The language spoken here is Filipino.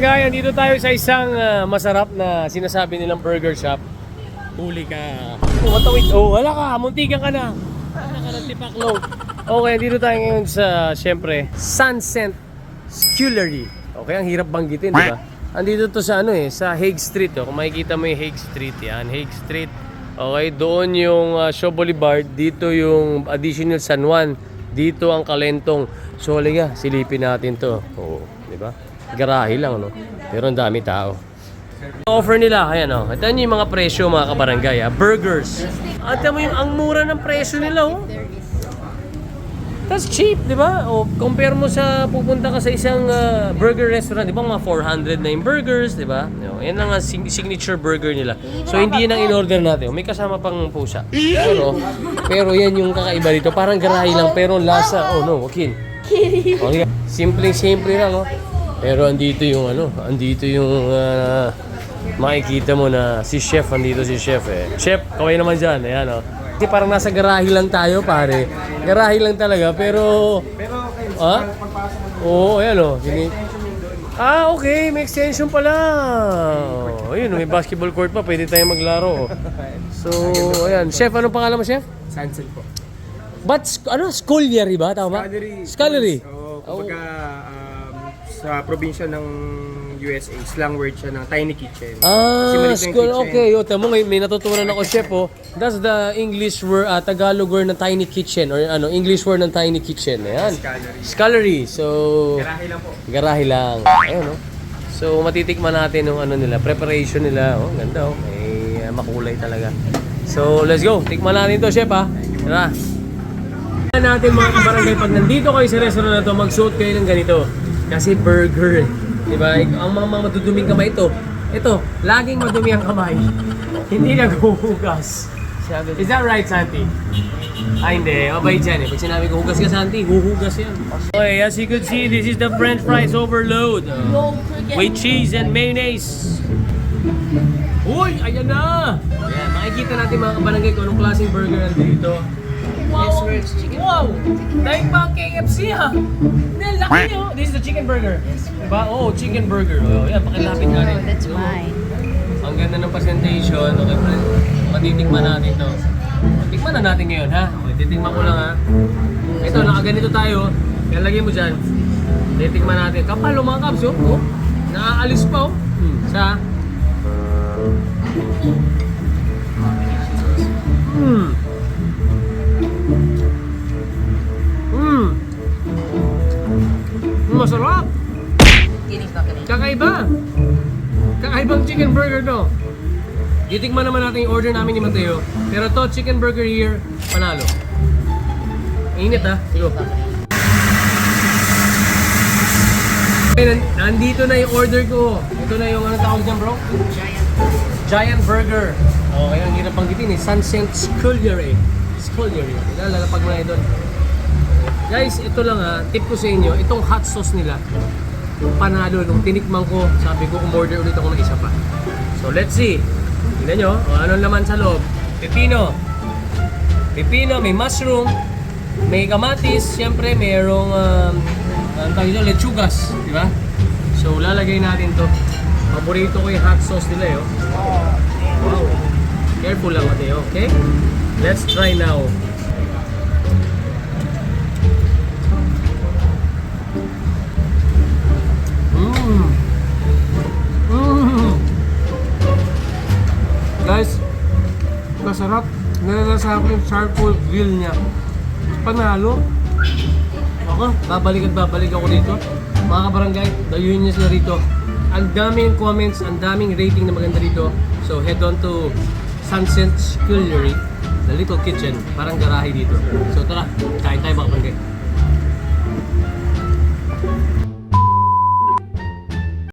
barangay, andito tayo sa isang ah, masarap na sinasabi nilang burger shop. Huli ka. Oh, matawid. Oh, wala ka. Muntikan ka na. Wala ka ng. Okay, dito tayo ngayon sa, syempre, Sunset Scullery. Okay, ang hirap banggitin, di ba? Andito to sa ano eh, sa Hague Street. Oh. Kung makikita mo yung Hague Street, yan. Hague Street. Okay, doon yung uh, Shaw Boulevard. Dito yung additional San Juan. Dito ang Kalentong. So, halika, silipin natin to. Oo, di ba? Garahe lang, no? Pero ang dami tao. Offer nila, ayan o. Oh. Ito yung mga presyo mga kabarangay, ah. Burgers. At mo yung ang mura ng presyo nila, oh. That's cheap, di ba? O, compare mo sa pupunta ka sa isang ah, burger restaurant, di ba? Mga 400 na yung burgers, di ba? O, yan ang sig- signature burger nila. So, hindi yan ang in-order natin. O, may kasama pang pusa. Pero, pero yan yung kakaiba dito. Parang garahe lang, pero lasa, oh no, okay. Okay. Simpleng-simple lang, oh. Pero andito yung ano, andito yung ah, makikita mo na si chef, andito si chef eh. Chef, kaway naman dyan, ayan oh. Kasi parang nasa garahe lang tayo pare. Garahe lang talaga, pero... Ah? Oo, ayan oh. Gini- Ah, okay. May extension pala. Oh, ayun, may basketball court pa. Pwede tayong maglaro. oh. So, ayan. Chef, anong pangalan mo, chef? Sunset po. But, ano? Scullery ba? Tama ba? Scullery. Scullery. Oo, kumbaga um, sa probinsya ng USA, slang word siya ng tiny kitchen. Ah, maliit na yung school. kitchen. Okay, yo, tamo may, may natutunan ako chef oh. That's the English word, ah, Tagalog word ng tiny kitchen or ano, English word ng tiny kitchen. Ayan. Scullery. Scullery. So, Garahe lang po. garahe lang. Ayun oh. So, matitikman natin yung ano nila, preparation nila. Oh, ganda oh. May ah, makulay talaga. So, let's go. Tikman natin to, chef ah. Tara. Tingnan natin mga kabarangay, pag nandito kayo sa restaurant na to, magsuot kayo ng ganito. Kasi burger. Di ba? Ang mga, maduduming kamay ito. Ito, laging madumi ang kamay. Hindi naghuhugas. Is that right, Santi? Ay, hindi. Mabay dyan eh. Pag sinabi ko hugas ka, Santi, huhugas yan. Okay, as you can see, this is the french fries overload. Uh, with cheese and mayonnaise. Uy, ayan na! Ayan, makikita natin mga kabarangay kung anong klaseng burger nandito. Wow! Wow! Dahil pa ang KFC ha! Hindi, laki oh! This is the chicken burger. Diba? Oo, oh, chicken burger. Oh, yan, pakilapit natin. Oh, that's mine. Ang ganda ng presentation. Okay, friend. Matitikman natin to. Tikman na natin ngayon, ha? Okay, titikman ko lang, ha? Ito, nakaganito tayo. Kaya lagay mo dyan. Titikman natin. Kapal, oh, mga kaps, oh. oh. Naaalis pa, oh. Hmm. Sa... chicken burger to. Titikman naman natin yung order namin ni Mateo. Pero to, chicken burger here, panalo. Init ha. Nan- nandito na yung order ko. Ito na yung ano tawag dyan bro? Giant. Giant Burger. Okay, ang hirap banggitin eh. Sunset Scullery. Scullery. Lalapag mo na doon. Guys, ito lang ha. Tip ko sa inyo. Itong hot sauce nila. Panalo. Nung tinikman ko, sabi ko, umorder ulit ako ng isa pa. So, let's see. Tingnan nyo. O, ano naman sa loob? Pepino. Pepino, may mushroom. May kamatis. Siyempre, mayroong um, ang tawag dito, lechugas. Di ba? So, lalagay natin to. Paborito ko yung hot sauce nila eh. oh. Wow. Careful lang Mateo, okay? Let's try now. Masarap. Nalalasahan ko yung charcoal grill niya. Panalo. Ako, babalik at babalik ako dito. Mga kabarangay, dayuhin niyo sila rito. Ang daming comments, ang daming rating na maganda dito. So head on to Sunset Scullery, the little kitchen. Parang garahe dito. So tara, kain tayo mga kabarangay.